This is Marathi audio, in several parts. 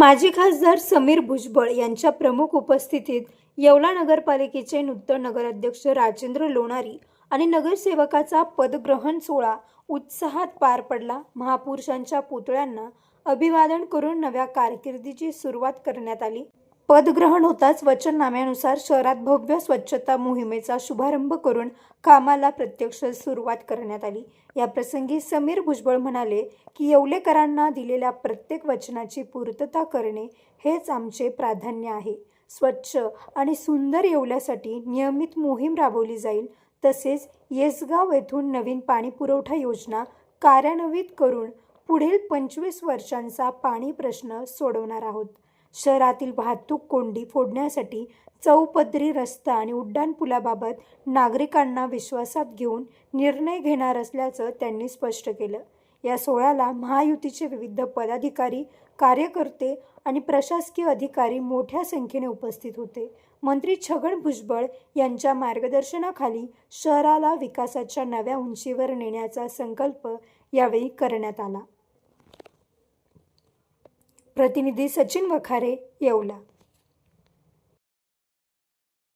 माजी खासदार समीर भुजबळ यांच्या प्रमुख उपस्थितीत येवला नगरपालिकेचे नूतन नगराध्यक्ष राजेंद्र लोणारी आणि नगरसेवकाचा पदग्रहण सोहळा उत्साहात पार पडला. महापुरुषांच्या पुतळ्यांना अभिवादन करून नव्या कारकिर्दीची सुरुवात करण्यात आली. पदग्रहण होताच वचननाम्यानुसार शहरात भव्य स्वच्छता मोहिमेचा शुभारंभ करून कामाला प्रत्यक्ष सुरुवात करण्यात आली. या प्रसंगी समीर भुजबळ म्हणाले की येवलेकरांना दिलेल्या प्रत्येक वचनाची पूर्तता करणे हेच आमचे प्राधान्य आहे. स्वच्छ आणि सुंदर येवल्यासाठी नियमित मोहीम राबवली जाईल. तसेच येसगाव येथून नवीन पाणीपुरवठा योजना कार्यान्वित करून पुढील पंचवीस वर्षांचा पाणी प्रश्न सोडवणार आहोत. शहरातील वाहतूक कोंडी फोडण्यासाठी चौपदरी रस्ता आणि उड्डाणपुलाबाबत नागरिकांना विश्वासात घेऊन निर्णय घेणार असल्याचं त्यांनी स्पष्ट केलं. या सोहळ्याला महायुतीचे विविध पदाधिकारी कार्यकर्ते आणि प्रशासकीय अधिकारी मोठ्या संख्येने उपस्थित होते. मंत्री छगन भुजबळ यांच्या मार्गदर्शनाखाली शहराला विकासाच्या नव्या उंचीवर नेण्याचा संकल्प यावेळी करण्यात आला. प्रतिनिधी सचिन वखारे येवला.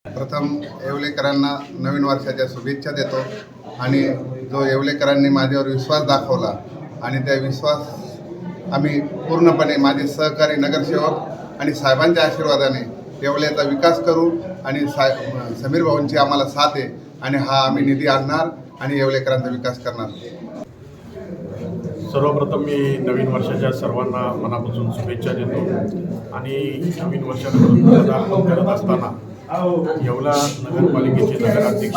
प्रथम येवलेकरांना नवीन वर्षाच्या शुभेच्छा देतो आणि जो येवलेकरांनी माझ्यावर विश्वास दाखवला आणि त्या विश्वास आम्ही पूर्णपणे माझे सहकारी नगरसेवक आणि साहेबांच्या आशीर्वादाने येवल्याचा विकास करू आणि साहेब समीर भाऊंची आम्हाला साथ आहे आणि हा आम्ही निधी आणणार आणि येवलेकरांचा विकास करणार. सर्वप्रथम मी नवीन वर्षाच्या सर्वांना मनापासून शुभेच्छा देतो. आणि नवीन वर्षाकडून करत असताना येवला नगरपालिकेचे नगराध्यक्ष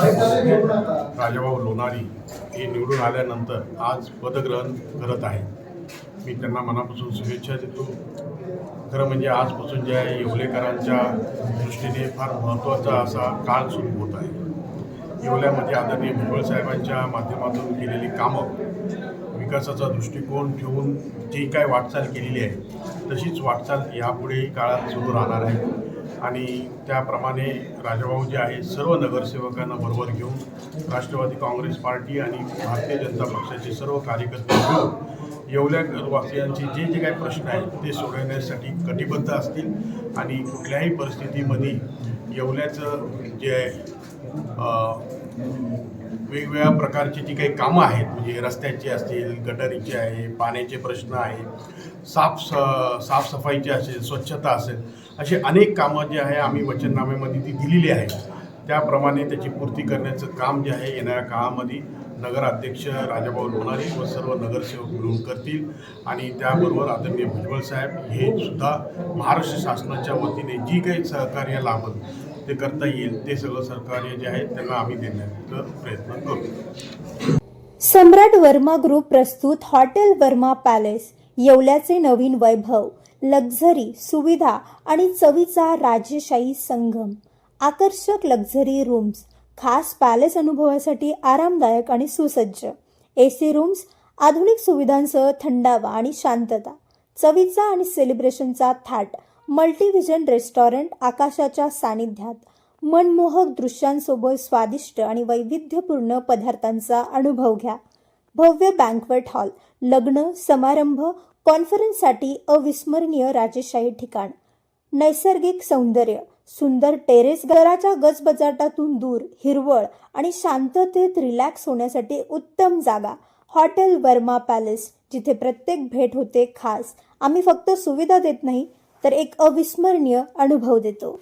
राजाभाऊ लोणारी हे निवडून आल्यानंतर आज पदग्रहण करत आहे मी त्यांना मनापासून शुभेच्छा देतो. खरं म्हणजे आजपासून जे आहे येवलेकरांच्या दृष्टीने फार महत्त्वाचा असा काळ सुरू होत आहे. येवल्यामध्ये आदरणीय भुजबळ साहेबांच्या माध्यमातून केलेली कामं विकासाचा दृष्टिकोन ठेवून जी काय वाटचाल केलेली आहे तशीच वाटचाल यापुढेही काळात सुरू राहणार आहे. आणि त्याप्रमाणे राजाभाऊ जे आहे सर्व नगरसेवकांना बरोबर घेऊन राष्ट्रवादी काँग्रेस पार्टी आणि भारतीय जनता पक्षाचे सर्व कार्यकर्ते घेऊन येवल्या वासियांचे जे जे काही प्रश्न आहेत ते सोडवण्यासाठी कटिबद्ध असतील आणि कुठल्याही परिस्थितीमध्ये येवल्याचं जे आहे वेगवेगळ्या प्रकारची जी काही कामं आहेत म्हणजे रस्त्याची असतील गटरीचे आहे पाण्याचे प्रश्न आहेत साफ स साफसफाईची असेल स्वच्छता असेल अशी अनेक कामं जी आहे आम्ही वचननाम्यामध्ये ती दिलेली आहे त्याप्रमाणे त्याची पूर्ती करण्याचं काम जे आहे येणाऱ्या काळामध्ये नगराध्यक्ष राजाभाऊ लोणारे व सर्व नगरसेवक मिळून करतील. आणि त्याबरोबर आदरणीय भुजबळ साहेब हे सुद्धा महाराष्ट्र शासनाच्या वतीने जी काही सहकार्य लाभत ते करता येईल ते सगळं सहकार्य जे आहे त्यांना आम्ही देण्याचा प्रयत्न करू सम्राट वर्मा ग्रुप प्रस्तुत हॉटेल वर्मा पॅलेस येवल्याचे नवीन वैभव लक्झरी सुविधा आणि चवीचा राजेशाही संगम. आकर्षक लक्झरी रूम्स खास पॅलेस अनुभवासाठी आरामदायक आणि सुसज्ज. ए सी रूम्स आधुनिक सुविधांसह थंडावा आणि शांतता. चवीचा आणि सेलिब्रेशनचा थाट. मल्टीव्हिजन रेस्टॉरंट आकाशाच्या सानिध्यात. मनमोहक दृश्यांसोबत स्वादिष्ट आणि वैविध्यपूर्ण पदार्थांचा अनुभव घ्या. भव्य बँकवेट हॉल लग्न समारंभ कॉन्फरन्ससाठी अविस्मरणीय राजेशाही ठिकाण. नैसर्गिक सौंदर्य सुंदर टेरेस घराच्या गजबजाटातून दूर हिरवळ आणि शांततेत रिलॅक्स होण्यासाठी उत्तम जागा. हॉटेल वर्मा पॅलेस जिथे प्रत्येक भेट होते खास. आम्ही फक्त सुविधा देत नाही तर एक अविस्मरणीय अनुभव देतो.